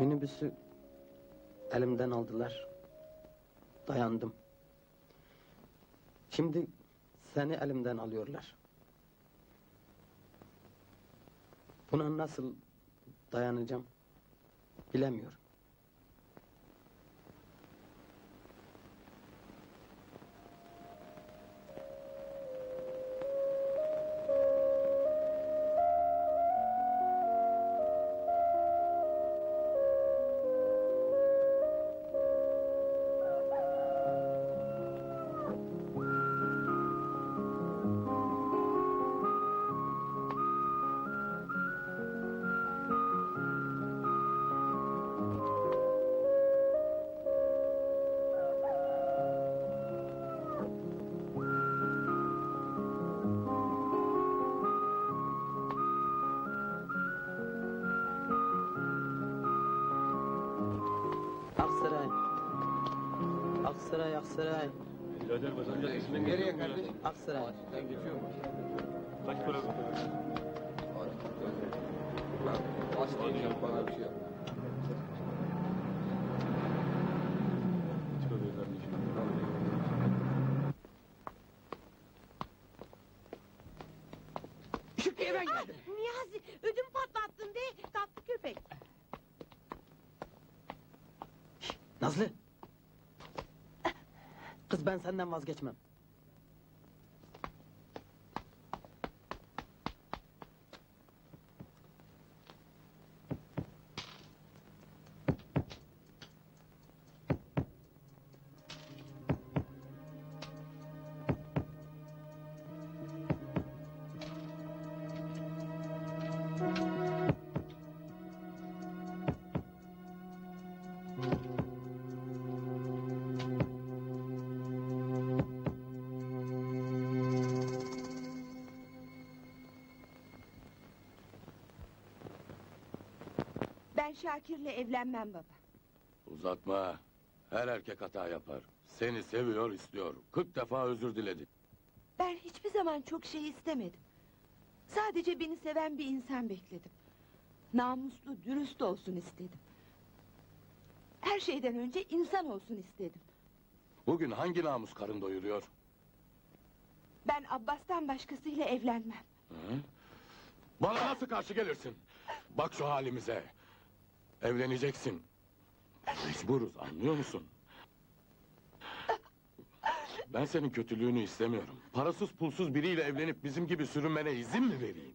Minibüsü elimden aldılar. Dayandım. Şimdi seni elimden alıyorlar. Buna nasıl dayanacağım bilemiyorum. Aksaray. Aksaray, Aksaray. Birader Vatan Caddesi'nden Nereye kardeşim? Aksaray. Ben geçiyorum. Kaç para bu? Başlayacağım bana bir şey yap. Şükrü'ye ben geldim. Niyazi ödüm patlattın de tatlı köpek. Nazlı. Kız ben senden vazgeçmem. Şakir'le evlenmem baba. Uzatma. Her erkek hata yapar. Seni seviyor, istiyor. 40 defa özür diledi. Ben hiçbir zaman çok şey istemedim. Sadece beni seven bir insan bekledim. Namuslu, dürüst olsun istedim. Her şeyden önce insan olsun istedim. Bugün hangi namus karın doyuruyor? Ben Abbas'tan başkasıyla evlenmem. Hı? Bana nasıl karşı gelirsin? Bak şu halimize. Evleneceksin. Mecburuz, anlıyor musun? Ben senin kötülüğünü istemiyorum. Parasız pulsuz biriyle evlenip bizim gibi sürünmene izin mi vereyim?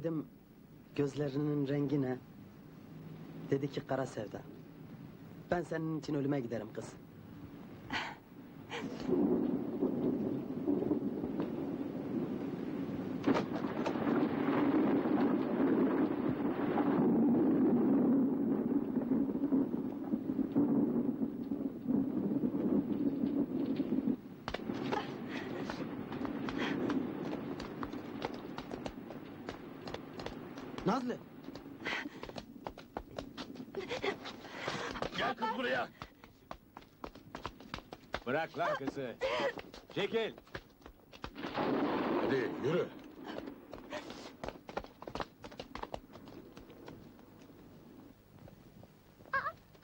Dedim gözlerinin rengi ne? Dedi ki kara sevda. Ben senin için ölüme giderim kız. Nazlı. Gel kız buraya. Bırak lan kızı. Çekil. Hadi yürü.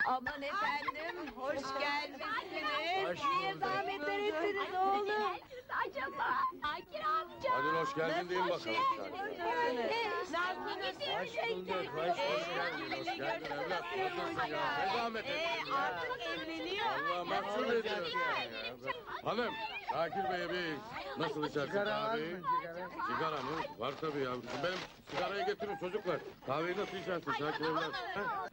Aman efendim, hoş gelmişsiniz. Hoş Niye zahmetler ettiniz oğlum? acaba? Hoş geldin deyin bakalım. Hoş bulduk, hoş, geldin, hoş geldin evlat. Nasılsın ya? Ne zahmet ettin ya? artık evleniyor. Allah mahcup ediyorsun ya. Hanım, Şakir Bey'e bir nasıl içersin kahveyi? Sigara mı? Var tabii ya. Benim sigarayı getirin çocuklar. Kahveyi nasıl içersin Şakir evlat? Ha?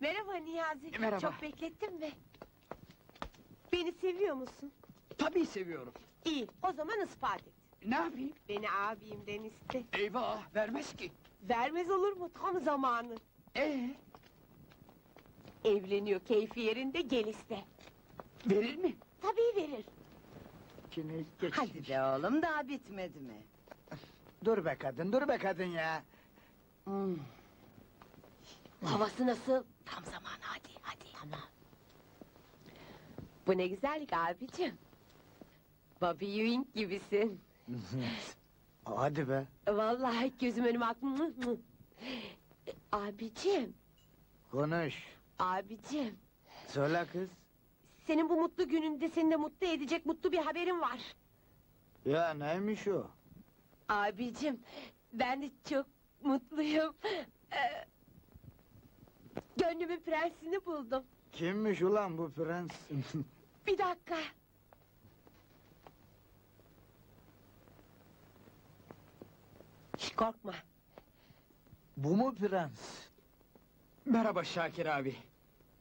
Merhaba Niyazi. Merhaba. Çok beklettin mi? Beni seviyor musun? Tabii seviyorum. İyi, o zaman ispat et. Ne yapayım? Beni abimden iste. Eyvah, vermez ki. Vermez olur mu tam zamanı? Ee, Evleniyor keyfi yerinde gel iste. verir mi? Tabii verir. Geç. Hadi be oğlum, daha bitmedi mi? Dur be kadın, dur be kadın ya. Havası nasıl? Tam zamanı hadi hadi. Tamam. Bu ne güzellik abicim. Bobby Ewing gibisin. Hadi be. Vallahi gözüm önüme aklım. Abicim, Konuş. abicim. Söyle kız. Senin bu mutlu gününde seni de mutlu edecek mutlu bir haberim var. Ya neymiş o? Abicim, ben de çok mutluyum. Ee, gönlümün prensini buldum. Kimmiş ulan bu prens? Bir dakika. Şş, korkma. bu mu prens? Merhaba Şakir abi.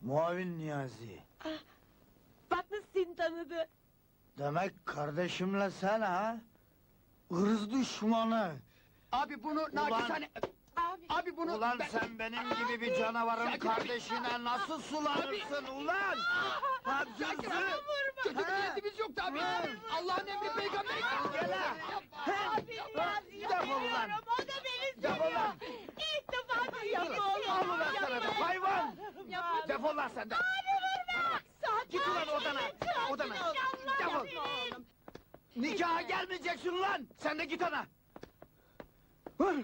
Muavin Niyazi. Bak nasıl seni tanıdı. Demek kardeşimle sen ha? Irz düşmanı. Abi bunu Ulan- nakisane... Abi, Abi bunu... Ulan ben- sen benim gibi bir canavarın Şakir abi. kardeşine nasıl sulanırsın ulan? Ha Şakir gözü! abi, Kötü bir Ha? niyetimiz yoktu abi. Allah'ın emri peygamber. Gel ha! abi ulan! seviyorum, O da beni seviyor. İlk defa duyuyorum. Al ulan sana da hayvan! Defol lan sen de! Sakin Git ulan odana, odana. ol. Defol. Nikaha gelmeyeceksin lan! Sen de git ana! Hıh!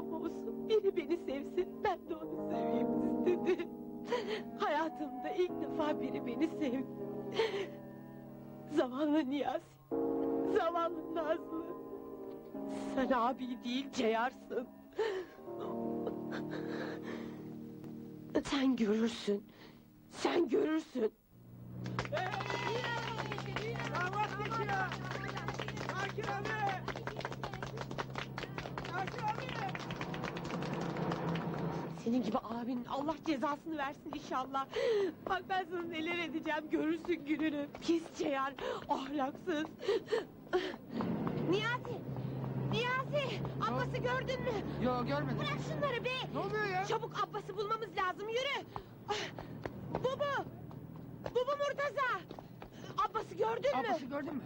yuvam olsun. Biri beni sevsin, ben de onu seveyim istedi. Hayatımda ilk defa biri beni sevdi. Zavallı Niyazi, zavallı Nazlı. Sen abi değil Ceyarsın. Sen görürsün, sen görürsün. Senin gibi abinin Allah cezasını versin inşallah. Bak ben sana neler edeceğim görürsün gününü. Pis ceyar, ahlaksız. Niyazi! Niyazi! Abbas'ı gördün mü? Yo görmedim. Bırak şunları be! Ne oluyor ya? Çabuk Abbas'ı bulmamız lazım yürü! Bubu! Bubu Murtaza! Abbas'ı gördün mü? Abbas'ı gördün mü?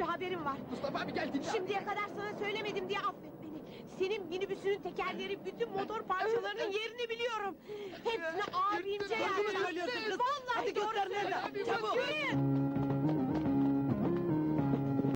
Bir haberim var. Mustafa abi gel dinle. Şimdiye kadar sana söylemedim diye affet beni. Senin minibüsünün tekerleri bütün motor parçalarının yerini biliyorum. Hepsini abimce kız? Vallahi Hadi nerede? söylüyorum. Çabuk. Yürüyün.